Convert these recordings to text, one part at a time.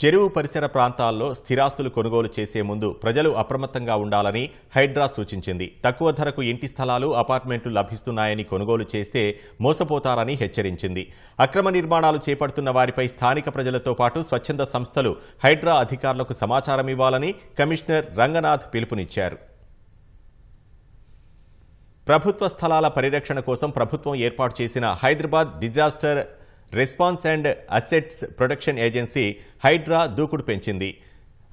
చెరువు పరిసర ప్రాంతాల్లో స్థిరాస్తులు కొనుగోలు చేసే ముందు ప్రజలు అప్రమత్తంగా ఉండాలని హైడ్రా సూచించింది. తక్కువ ధరకు ఇంటి స్థలాలు అపార్ట్మెంట్లు లభిస్తున్నాయని కొనుగోలు చేస్తే మోసపోతారని హెచ్చరించింది. అక్రమ నిర్మాణాలు చేపడుతున్న వారిపై స్థానిక ప్రజలతో పాటు స్వచ్ఛంద సంస్థలు హైడ్రా అధికారులకు సమాచారం ఇవ్వాలని కమిషనర్ రంగనాథ్ పిలుపునిచ్చారు. ప్రభుత్వ స్థలాల పరిరక్షణ కోసం ప్రభుత్వం ఏర్పాటు చేసిన Hyderabad disaster response and assets protection agency HYDRAA దూకుడు పెంచింది.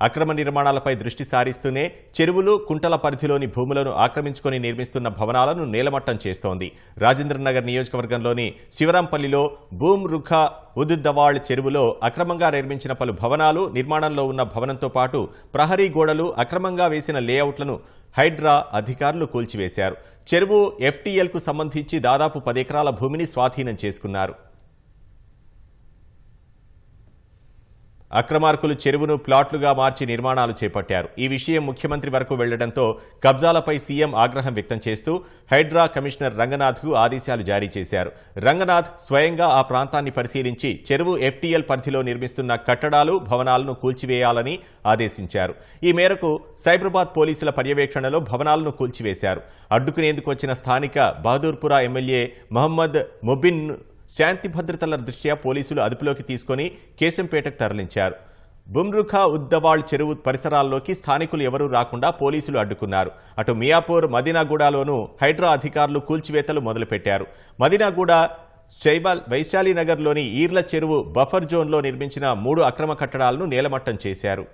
అక్రమ నిర్మాణాలపై దృష్టి సారిస్తూనే చెరువులు కుంటల పరిధిలోని భూములను ఆక్రమించుకొని నిర్మిస్తున్న భవనాలను నేలమట్టం చేస్తోంది. రాజేంద్రనగర్ నియోజకవర్గంలోని శివరాంపల్లిలో భూమ్ రుఖా ఉదుద్దవాళ్ చెరువులో అక్రమంగా నిర్మించిన పలు భవనాలు నిర్మాణంలో ఉన్న భవనంతో పాటు ప్రహరీ గోడలు అక్రమంగా వేసిన లేఅవుట్లను హైడ్రా అధికారులు కూల్చివేశారు. చెరువు ఎఫ్టీఎల్కు సంబంధించి దాదాపు పది ఎకరాల భూమిని స్వాధీనం చేసుకున్నారు. అక్రమార్కులు చెరువును ప్లాట్లుగా మార్చి నిర్మాణాలు చేపట్టారు. ఈ విషయం ముఖ్యమంత్రి వరకు వెళ్ళడంతో కబ్జాలపై సీఎం ఆగ్రహం వ్యక్తం చేస్తూ హైడ్రా కమిషనర్ రంగనాథ్కు ఆదేశాలు జారీ చేశారు. రంగనాథ్ స్వయంగా ఆ ప్రాంతాన్ని పరిశీలించి చెరువు ఎఫ్టీఎల్ పరిధిలో నిర్మిస్తున్న కట్టడాలు భవనాలను కూల్చివేయాలని ఆదేశించారు. ఈ మేరకు సైబరాబాద్ పోలీసుల పర్యవేక్షణలో భవనాలను కూల్చివేశారు. అడ్డుకునేందుకు వచ్చిన స్థానిక బహదూర్పురా ఎమ్మెల్యే మహమ్మద్ ముబిన్ శాంతి భద్రతల దృష్ట్యా పోలీసులు అదుపులోకి తీసుకొని కేశంపేటకు తరలించారు. బుమ్రుఖా ఉద్దవాళ్ చెరువు పరిసరాల్లోకి స్థానికులు ఎవరూ రాకుండా పోలీసులు అడ్డుకున్నారు. అటు మియాపూర్ మదీనాగూడలోనూ హైడ్రా అధికారులు కూల్చివేతలు మొదలుపెట్టారు. మదీనాగూడ శైబాల్ వైశాలినగర్లోని ఈర్ల చెరువు బఫర్ జోన్లో నిర్మించిన మూడు అక్రమ కట్టడాలను నేలమట్టం చేశారు.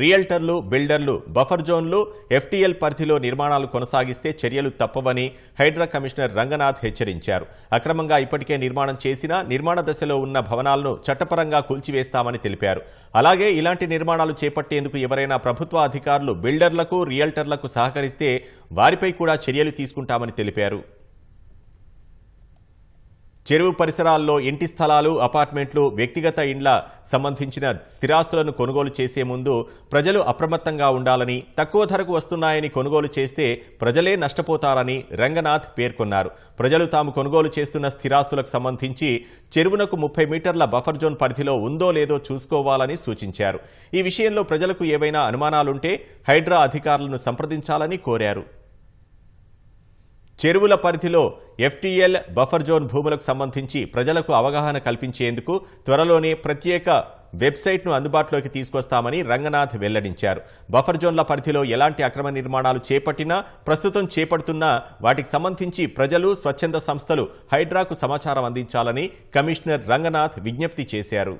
రియల్టర్లు బిల్డర్లు బఫర్ జోన్లు ఎఫ్టీఎల్ పరిధిలో నిర్మాణాలు కొనసాగిస్తే చర్యలు తప్పవని హైడ్రా కమిషనర్ రంగనాథ్ హెచ్చరించారు. అక్రమంగా ఇప్పటికే నిర్మాణం చేసినా నిర్మాణ దశలో ఉన్న భవనాలను చట్టపరంగా కూల్చివేస్తామని తెలిపారు. అలాగే ఇలాంటి నిర్మాణాలు చేపట్టేందుకు ఎవరైనా ప్రభుత్వ అధికారులు బిల్డర్లకు రియల్టర్లకు సహకరిస్తే వారిపై కూడా చర్యలు తీసుకుంటామని తెలిపారు. చెరువు పరిసరాల్లో ఇంటి స్థలాలు అపార్ట్మెంట్లు వ్యక్తిగత ఇండ్ల సంబంధించిన స్థిరాస్తులను కొనుగోలు చేసే ముందు ప్రజలు అప్రమత్తంగా ఉండాలని తక్కువ ధరకు వస్తున్నాయని కొనుగోలు చేస్తే ప్రజలే నష్టపోతారని రంగనాథ్ పేర్కొన్నారు. ప్రజలు తాము కొనుగోలు చేస్తున్న స్థిరాస్తులకు సంబంధించి చెరువునకు ముప్పై మీటర్ల బఫర్ జోన్ పరిధిలో ఉందో లేదో చూసుకోవాలని సూచించారు. ఈ విషయంలో ప్రజలకు ఏవైనా అనుమానాలుంటే హైడ్రా అధికారులను సంప్రదించాలని కోరారు. చెరువుల పరిధిలో ఎఫ్టీఎల్ బఫర్ జోన్ భూములకు సంబంధించి ప్రజలకు అవగాహన కల్పించేందుకు త్వరలోనే ప్రత్యేక వెబ్సైట్ను అందుబాటులోకి తీసుకొస్తామని రంగనాథ్ వెల్లడించారు. బఫర్ జోన్ల పరిధిలో ఎలాంటి అక్రమ నిర్మాణాలు చేపట్టినా ప్రస్తుతం చేపడుతున్నా వాటికి సంబంధించి ప్రజలు స్వచ్ఛంద సంస్థలు హైడ్రాకు సమాచారం అందించాలని కమిషనర్ రంగనాథ్ విజ్ఞప్తి చేశారు.